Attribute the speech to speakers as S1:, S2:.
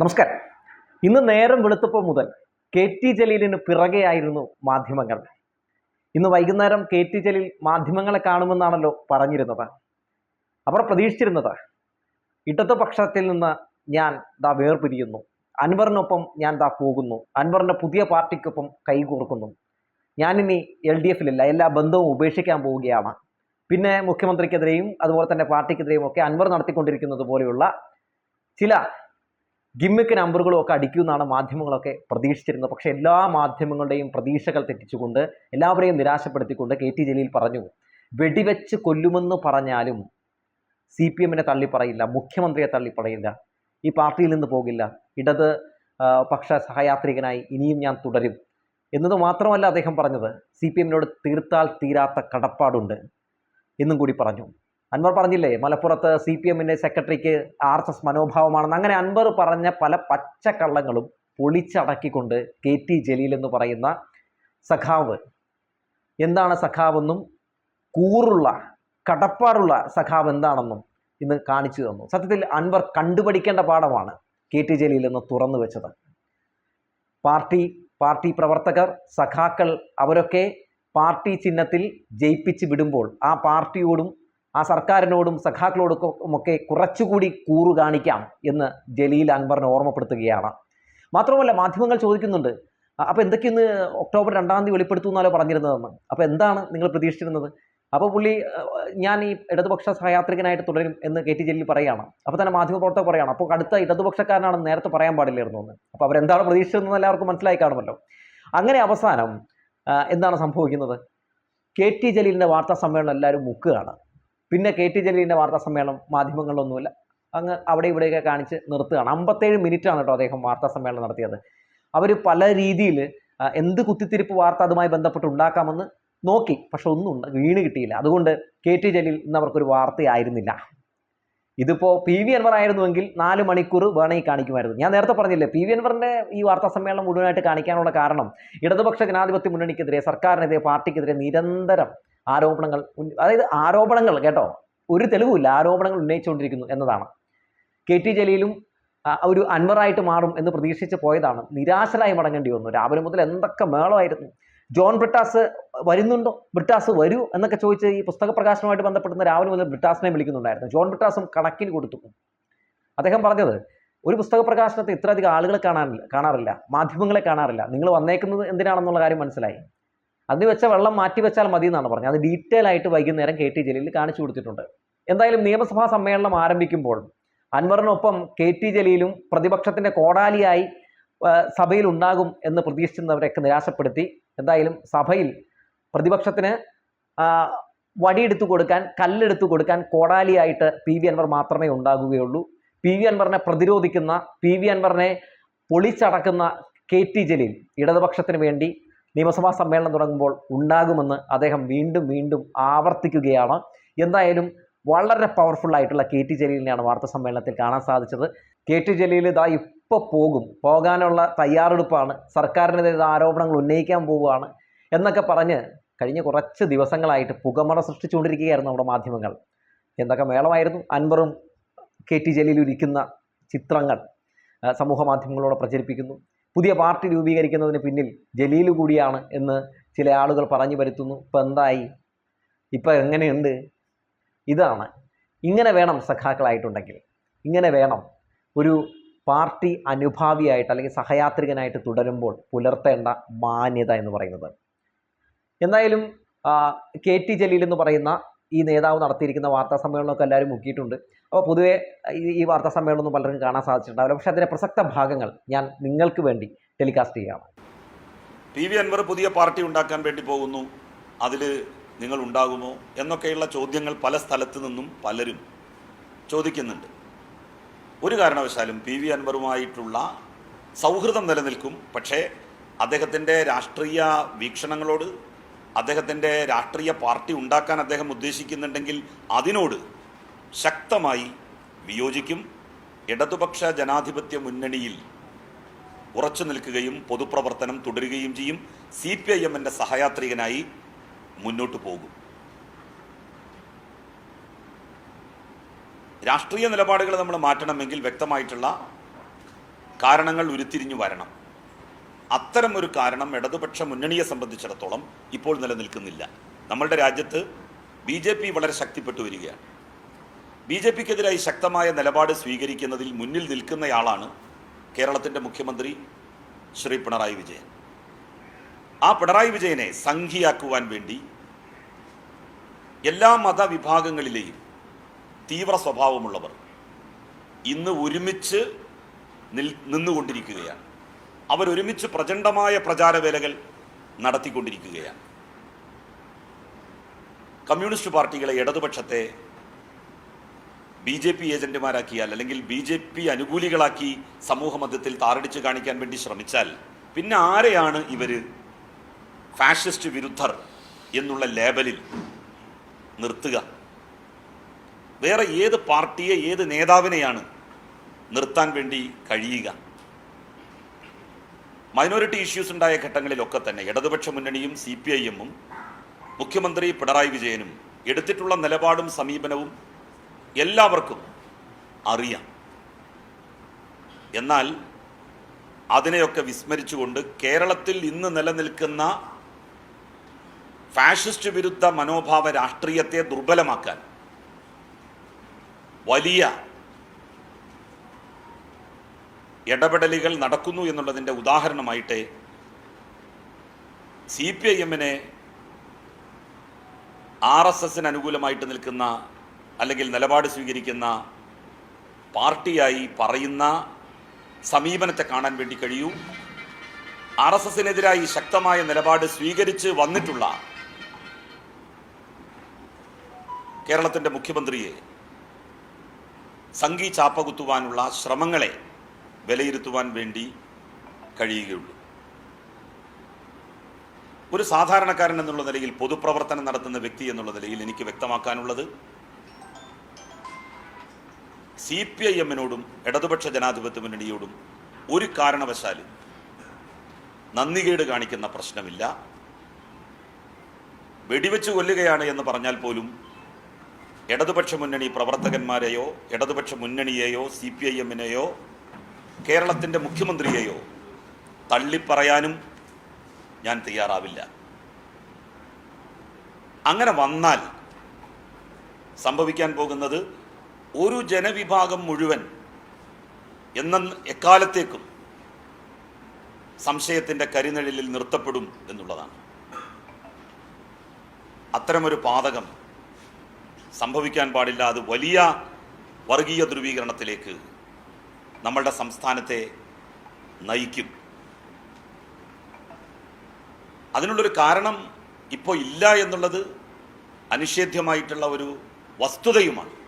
S1: നമസ്കാരം. ഇന്ന് നേരം വെളുത്തപ്പോൾ മുതൽ കെ ടി ജലീലിന് പിറകെയായിരുന്നു മാധ്യമങ്ങൾ. ഇന്ന് വൈകുന്നേരം കെ ടി ജലീൽ മാധ്യമങ്ങളെ കാണുമെന്നാണല്ലോ പറഞ്ഞിരുന്നത്. അവർ പ്രതീക്ഷിച്ചിരുന്നത് ഇടതുപക്ഷത്തിൽ നിന്ന് ഞാൻ ദാ വേർപിരിയുന്നു. അൻവറിനൊപ്പം ഞാൻ ദാ പോകുന്നു. അൻവറിന്റെ പുതിയ പാർട്ടിക്കൊപ്പം കൈകോർക്കുന്നു. ഞാനിനി എൽ ഡി എഫിലില്ല എല്ലാ ബന്ധവും ഉപേക്ഷിക്കാൻ പോവുകയാണ്. പിന്നെ മുഖ്യമന്ത്രിക്കെതിരെയും അതുപോലെ തന്നെ പാർട്ടിക്കെതിരെയും ഒക്കെ അൻവർ നടത്തിക്കൊണ്ടിരിക്കുന്നത് പോലെയുള്ള ചില ഗിമ്മിക്ക് നമ്പറുകളും ഒക്കെ അടിക്കുമെന്നാണ് മാധ്യമങ്ങളൊക്കെ പ്രതീക്ഷിച്ചിരുന്നത്. പക്ഷേ എല്ലാ മാധ്യമങ്ങളുടെയും പ്രതീക്ഷകൾ തെറ്റിച്ചുകൊണ്ട് എല്ലാവരെയും നിരാശപ്പെടുത്തിക്കൊണ്ട് കെ ടി ജലീൽ പറഞ്ഞു വെടിവെച്ച് കൊല്ലുമെന്ന് പറഞ്ഞാലും സി പി എമ്മിനെ തള്ളിപ്പറയില്ല മുഖ്യമന്ത്രിയെ തള്ളിപ്പറയില്ല ഈ പാർട്ടിയിൽ നിന്ന് പോകില്ല ഇടത് പക്ഷ സഹയാത്രികനായി ഇനിയും ഞാൻ തുടരും എന്നത് മാത്രമല്ല അദ്ദേഹം പറഞ്ഞത്. സി പി എമ്മിനോട് തീർത്താൽ തീരാത്ത കടപ്പാടുണ്ട് എന്നും കൂടി പറഞ്ഞു. അൻവർ പറഞ്ഞില്ലേ മലപ്പുറത്ത് സി പി എമ്മിന്റെ സെക്രട്ടറിക്ക് ആർ എസ് എസ് മനോഭാവമാണെന്ന്. അങ്ങനെ അൻവർ പറഞ്ഞ പല പച്ചക്കള്ളങ്ങളും പൊളിച്ചടക്കിക്കൊണ്ട് കെ ടി ജലീൽ എന്ന് പറയുന്ന സഖാവ്. എന്താണ് സഖാവെന്നും കൂറുള്ള കടപ്പാടുള്ള സഖാവ് എന്താണെന്നും ഇന്ന് കാണിച്ചു തന്നു. സത്യത്തിൽ അൻവർ കണ്ടുപഠിക്കേണ്ട പാഠമാണ് കെ ടി ജലീൽ എന്ന് തുറന്നു വെച്ചത്. പാർട്ടി പാർട്ടി പ്രവർത്തകർ സഖാക്കൾ അവരൊക്കെ പാർട്ടി ചിഹ്നത്തിൽ ജയിപ്പിച്ച് വിടുമ്പോൾ ആ പാർട്ടിയോടും ആ സർക്കാരിനോടും സഖാക്കളോടും ഒക്കെ കുറച്ചുകൂടി കൂറു കാണിക്കാം എന്ന് ജലീൽ അൻവറിനെ ഓർമ്മപ്പെടുത്തുകയാണ്. മാത്രമല്ല മാധ്യമങ്ങൾ ചോദിക്കുന്നുണ്ട് അപ്പോൾ എന്തൊക്കെയൊന്ന് ഒക്ടോബർ രണ്ടാം തീയതി വെളിപ്പെടുത്തുന്നാലോ പറഞ്ഞിരുന്നതെന്ന്? അപ്പോൾ എന്താണ് നിങ്ങൾ പ്രതീക്ഷിച്ചിരുന്നത്? അപ്പോൾ പുള്ളി ഞാൻ ഈ ഇടതുപക്ഷ സഹയാത്രികനായിട്ട് തുടരും എന്ന് കെ ടി ജലീൽ പറയുകയാണ് അപ്പോൾ തന്നെ മാധ്യമ മാധ്യമപ്രവർത്തകർ പറയുകയാണ് അപ്പോൾ അടുത്ത ഇടതുപക്ഷക്കാരനാണെന്ന് നേരത്തെ പറയാൻ പാടില്ലായിരുന്നു എന്ന് അപ്പോൾ അവരെന്താണ് പ്രതീക്ഷിച്ചതെന്ന് എല്ലാവർക്കും മനസ്സിലായി കാണുമല്ലോ അങ്ങനെ അവസാനം എന്താണ് സംഭവിക്കുന്നത്? കെ ടി ജലീലിന്റെ വാർത്താ സമ്മേളനം എല്ലാവരും മുക്കുകയാണ്. പിന്നെ കെ ടി ജലീലിന്റെ വാർത്താ സമ്മേളനം മാധ്യമങ്ങളിലൊന്നുമില്ല. അങ്ങ് അവിടെ ഇവിടെയൊക്കെ കാണിച്ച് നിർത്തുകയാണ്. അമ്പത്തേഴ് മിനിറ്റാണ് കേട്ടോ അദ്ദേഹം വാർത്താ സമ്മേളനം നടത്തിയത്. അവർ പല രീതിയിൽ എന്ത് കുത്തിത്തിരിപ്പ് വാർത്ത അതുമായി ബന്ധപ്പെട്ട് ഉണ്ടാക്കാമെന്ന് നോക്കി. പക്ഷെ ഒന്നും വീണ് കിട്ടിയില്ല. അതുകൊണ്ട് കെ ടി ജലീൽ ഇന്ന് അവർക്കൊരു വാർത്തയായിരുന്നില്ല. ഇതിപ്പോൾ പി വി അൻവർ ആയിരുന്നുവെങ്കിൽ നാല് മണിക്കൂർ വേണമെങ്കിൽ കാണിക്കുമായിരുന്നു. ഞാൻ നേരത്തെ പറഞ്ഞില്ലേ പി വി അൻവറിന്റെ ഈ വാർത്താ സമ്മേളനം മുഴുവനായിട്ട് കാണിക്കാനുള്ള കാരണം ഇടതുപക്ഷ ജനാധിപത്യ മുന്നണിക്കെതിരെ സർക്കാരിനെതിരെ പാർട്ടിക്കെതിരെ നിരന്തരം ആരോപണങ്ങൾ അതായത് ആരോപണങ്ങൾ കേട്ടോ ഒരു തെളിവുമില്ല ആരോപണങ്ങൾ ഉന്നയിച്ചുകൊണ്ടിരിക്കുന്നു എന്നതാണ്. കെ ടി ജലീലും ഒരു അൻവറായിട്ട് മാറും എന്ന് പ്രതീക്ഷിച്ച് പോയതാണ്. നിരാശരായി മടങ്ങേണ്ടി വന്നു. രാവിലെ മുതൽ എന്തൊക്കെ മേളമായിരുന്നു. ജോൺ ബ്രിട്ടാസ് വരുന്നുണ്ടോ? ബ്രിട്ടാസ് വരൂ എന്നൊക്കെ ചോദിച്ച് ഈ പുസ്തക പ്രകാശനവുമായിട്ട് ബന്ധപ്പെടുന്ന രാവിലെ മുതൽ ബ്രിട്ടാസിനെ വിളിക്കുന്നുണ്ടായിരുന്നു. ജോൺ ബ്രിട്ടാസും കണക്കിന് കൊടുത്തു. അദ്ദേഹം പറഞ്ഞത് ഒരു പുസ്തക പ്രകാശനത്തെ ഇത്രയധികം ആളുകളെ കാണാനില്ല കാണാറില്ല മാധ്യമങ്ങളെ കാണാറില്ല. നിങ്ങൾ വന്നേക്കുന്നത് എന്തിനാണെന്നുള്ള കാര്യം മനസ്സിലായി. അതിന് വെച്ച വെള്ളം മാറ്റി വെച്ചാൽ മതി എന്നാണ് പറഞ്ഞത്. അത് ഡീറ്റെയിൽ ആയിട്ട് വൈകുന്നേരം കെ ടി ജലീൽ കാണിച്ചു കൊടുത്തിട്ടുണ്ട്. എന്തായാലും നിയമസഭാ സമ്മേളനം ആരംഭിക്കുമ്പോൾ അൻവറിനൊപ്പം കെ ടി ജലീലും പ്രതിപക്ഷത്തിന്റെ കോടാലിയായി സഭയിൽ ഉണ്ടാകും എന്ന് പ്രതീക്ഷിച്ചിരുന്നവരെയൊക്കെ നിരാശപ്പെടുത്തി എന്തായാലും സഭയിൽ പ്രതിപക്ഷത്തിന് വടിയെടുത്തു കൊടുക്കാൻ കല്ലെടുത്തു കൊടുക്കാൻ കോടാലിയായിട്ട് പി വി അൻവർ മാത്രമേ ഉണ്ടാകുകയുള്ളൂ. പി വി അൻവറിനെ പ്രതിരോധിക്കുന്ന പി വി അൻവറിനെ പൊളിച്ചടക്കുന്ന കെ ടി ജലീൽ ഇടതുപക്ഷത്തിന് വേണ്ടി നിയമസഭാ സമ്മേളനം തുടങ്ങുമ്പോൾ ഉണ്ടാകുമെന്ന് അദ്ദേഹം വീണ്ടും വീണ്ടും ആവർത്തിക്കുകയാണ്. എന്തായാലും വളരെ പവർഫുൾ ആയിട്ടുള്ള കെ ടി ജലീലിനെയാണ് വാർത്താ സമ്മേളനത്തിൽ കാണാൻ സാധിച്ചത്. കെ ടി ജലീൽ ഇതാ ഇപ്പോൾ പോകും. പോകാനുള്ള തയ്യാറെടുപ്പാണ്. സർക്കാരിനെതിരെ ആരോപണങ്ങൾ ഉന്നയിക്കാൻ പോവുകയാണ് എന്നൊക്കെ പറഞ്ഞ് കഴിഞ്ഞ കുറച്ച് ദിവസങ്ങളായിട്ട് പുകമറ സൃഷ്ടിച്ചുകൊണ്ടിരിക്കുകയായിരുന്നു നമ്മുടെ മാധ്യമങ്ങൾ. എന്തൊക്കെ മേളമായിരുന്നു? അൻവറും കെ ടി ജലീലും ഇരിക്കുന്ന ചിത്രങ്ങൾ സമൂഹ മാധ്യമങ്ങളോട് പ്രചരിപ്പിക്കുന്നു. പുതിയ പാർട്ടി രൂപീകരിക്കുന്നതിന് പിന്നിൽ ജലീൽ കൂടിയാണ് എന്ന് ചില ആളുകൾ പറഞ്ഞു വരുത്തുന്നു ഇപ്പം എന്തായി? ഇപ്പം എങ്ങനെയുണ്ട്? ഇതാണ്. ഇങ്ങനെ വേണം സഖാക്കളായിട്ടുണ്ടെങ്കിൽ. ഇങ്ങനെ വേണം ഒരു പാർട്ടി അനുഭാവിയായിട്ട് അല്ലെങ്കിൽ സഹയാത്രികനായിട്ട് തുടരുമ്പോൾ പുലർത്തേണ്ട മാന്യത എന്ന് പറയുന്നത്. എന്തായാലും കെ ടി ജലീൽ എന്ന് പറയുന്ന ഈ നേതാവ് നടത്തിയിരിക്കുന്ന വാർത്താ സമ്മേളനമൊക്കെ എല്ലാവരും മുക്കിയിട്ടുണ്ട്. അപ്പോൾ പൊതുവേ ഈ വാർത്താ സമ്മേളനമൊന്നും പലർക്കും കാണാൻ സാധിച്ചിട്ടുണ്ടാവില്ല പക്ഷേ അതിന്റെ പ്രസക്ത ഭാഗങ്ങൾ ഞാൻ നിങ്ങൾക്ക് വേണ്ടി ടെലികാസ്റ്റ് ചെയ്യുകയാണ്.
S2: പി വി അൻവർ പുതിയ പാർട്ടി ഉണ്ടാക്കാൻ വേണ്ടി പോകുന്നു. അതിൽ നിങ്ങൾ ഉണ്ടാകുമോ എന്നൊക്കെയുള്ള ചോദ്യങ്ങൾ പല സ്ഥലത്തു നിന്നും പലരും ചോദിക്കുന്നുണ്ട്. ഒരു കാരണവശാലും പി വി അൻവറുമായിട്ടുള്ള സൗഹൃദം നിലനിൽക്കും. പക്ഷേ അദ്ദേഹത്തിന്റെ രാഷ്ട്രീയ വീക്ഷണങ്ങളോട് അദ്ദേഹത്തിന്റെ രാഷ്ട്രീയ പാർട്ടി ഉണ്ടാക്കാൻ അദ്ദേഹം ഉദ്ദേശിക്കുന്നുണ്ടെങ്കിൽ അതിനോട് ശക്തമായി വിയോജിക്കും. ഇടതുപക്ഷ ജനാധിപത്യ മുന്നണിയിൽ ഉറച്ചു നിൽക്കുകയും പൊതുപ്രവർത്തനം തുടരുകയും ചെയ്യും. സി പി ഐ എമ്മിന്റെ സഹയാത്രികനായി മുന്നോട്ട് പോകും. രാഷ്ട്രീയ നിലപാടുകൾ നമ്മൾ മാറ്റണമെങ്കിൽ വ്യക്തമായിട്ടുള്ള കാരണങ്ങൾ ഉരുത്തിരിഞ്ഞു വരണം. അത്തരം ഒരു കാരണം ഇടതുപക്ഷ മുന്നണിയെ സംബന്ധിച്ചിടത്തോളം ഇപ്പോൾ നിലനിൽക്കുന്നില്ല. നമ്മളുടെ രാജ്യത്ത് ബി ജെ പി വളരെ ശക്തിപ്പെട്ടു വരികയാണ്. ബി ജെ പിക്കെതിരായി ശക്തമായ നിലപാട് സ്വീകരിക്കുന്നതിൽ മുന്നിൽ നിൽക്കുന്നയാളാണ് കേരളത്തിന്റെ മുഖ്യമന്ത്രി ശ്രീ പിണറായി വിജയൻ. ആ പിണറായി വിജയനെ സംഘിയാക്കുവാൻ വേണ്ടി എല്ലാ മതവിഭാഗങ്ങളിലെയും തീവ്ര സ്വഭാവമുള്ളവർ ഇന്ന് ഒരുമിച്ച് നിൽ നിന്നുകൊണ്ടിരിക്കുകയാണ്. അവരൊരുമിച്ച് പ്രചണ്ഡമായ പ്രചാരവേലകൾ നടത്തിക്കൊണ്ടിരിക്കുകയാണ്. കമ്മ്യൂണിസ്റ്റ് പാർട്ടികളെ ഇടതുപക്ഷത്തെ ബി ജെ പി ഏജന്റുമാരാക്കിയാൽ അല്ലെങ്കിൽ ബി ജെ പി അനുകൂലികളാക്കി സമൂഹ മധ്യത്തിൽ താറടിച്ച് കാണിക്കാൻ വേണ്ടി ശ്രമിച്ചാൽ പിന്നെ ആരെയാണ് ഇവർ ഫാഷിസ്റ്റ് വിരുദ്ധർ എന്നുള്ള ലേബലിൽ നിർത്തുക? വേറെ ഏത് പാർട്ടിയെ ഏത് നേതാവിനെയാണ് നിർത്താൻ വേണ്ടി കഴിയുക? മൈനോറിറ്റി ഇഷ്യൂസ് ഉണ്ടായ ഘട്ടങ്ങളിലൊക്കെ തന്നെ ഇടതുപക്ഷ മുന്നണിയും സി പി ഐ എമ്മും മുഖ്യമന്ത്രി പിണറായി വിജയനും എടുത്തിട്ടുള്ള നിലപാടും സമീപനവും എല്ലാവർക്കും അറിയാം. എന്നാൽ അതിനെയൊക്കെ വിസ്മരിച്ചുകൊണ്ട് കേരളത്തിൽ ഇന്ന് നിലനിൽക്കുന്ന ഫാഷിസ്റ്റ് വിരുദ്ധ മനോഭാവ രാഷ്ട്രീയത്തെ ദുർബലമാക്കാൻ വലിയ ഇടപെടലുകൾ നടക്കുന്നു എന്നുള്ളതിന്റെ ഉദാഹരണമായിട്ട് സി പി ഐ എമ്മിനെ ആർ എസ് എസിന് അനുകൂലമായിട്ട് നിൽക്കുന്ന അല്ലെങ്കിൽ നിലപാട് സ്വീകരിക്കുന്ന പാർട്ടിയായി പറയുന്ന സമീപനത്തെ കാണാൻ വേണ്ടി കഴിയൂ. ആർ എസ് എസിനെതിരായി ശക്തമായ നിലപാട് സ്വീകരിച്ച് വന്നിട്ടുള്ള കേരളത്തിന്റെ മുഖ്യമന്ത്രിയെ സംഘി ചാപ്പകുത്തുവാനുള്ള ശ്രമങ്ങളെ വിലയിരുത്തുവാൻ വേണ്ടി കഴിയുകയുള്ളൂ. ഒരു സാധാരണക്കാരൻ എന്നുള്ള നിലയിൽ പൊതുപ്രവർത്തനം നടത്തുന്ന വ്യക്തി എന്നുള്ള നിലയിൽ എനിക്ക് വ്യക്തമാക്കാനുള്ളത് സി പി ഐ എമ്മിനോടും ഇടതുപക്ഷ ജനാധിപത്യ മുന്നണിയോടും ഒരു കാരണവശാലും നന്ദികേട് കാണിക്കുന്ന പ്രശ്നമില്ല. വെടിവെച്ച് കൊല്ലുകയാണ് എന്ന് പറഞ്ഞാൽ പോലും ഇടതുപക്ഷ മുന്നണി പ്രവർത്തകന്മാരെയോ ഇടതുപക്ഷ മുന്നണിയെയോ സി പി ഐ എമ്മിനെയോ കേരളത്തിന്റെ മുഖ്യമന്ത്രിയെയോ തള്ളിപ്പറയാനും ഞാൻ തയ്യാറാവില്ല. അങ്ങനെ വന്നാൽ സംഭവിക്കാൻ പോകുന്നത് ഒരു ജനവിഭാഗം മുഴുവൻ എന്ന എക്കാലത്തേക്കും സംശയത്തിന്റെ കരിനിഴലിൽ നിർത്തപ്പെടും എന്നുള്ളതാണ്. അത്തരമൊരു പാതകം സംഭവിക്കാൻ പാടില്ല. അത് വലിയ വർഗീയ ധ്രുവീകരണത്തിലേക്ക് നമ്മളുടെ സംസ്ഥാനത്തെ നയിക്കും. അതിനുള്ളൊരു കാരണം ഇപ്പോൾ ഇല്ല എന്നുള്ളത് അനിഷേധ്യമായിട്ടുള്ള ഒരു വസ്തുതയുമാണ്.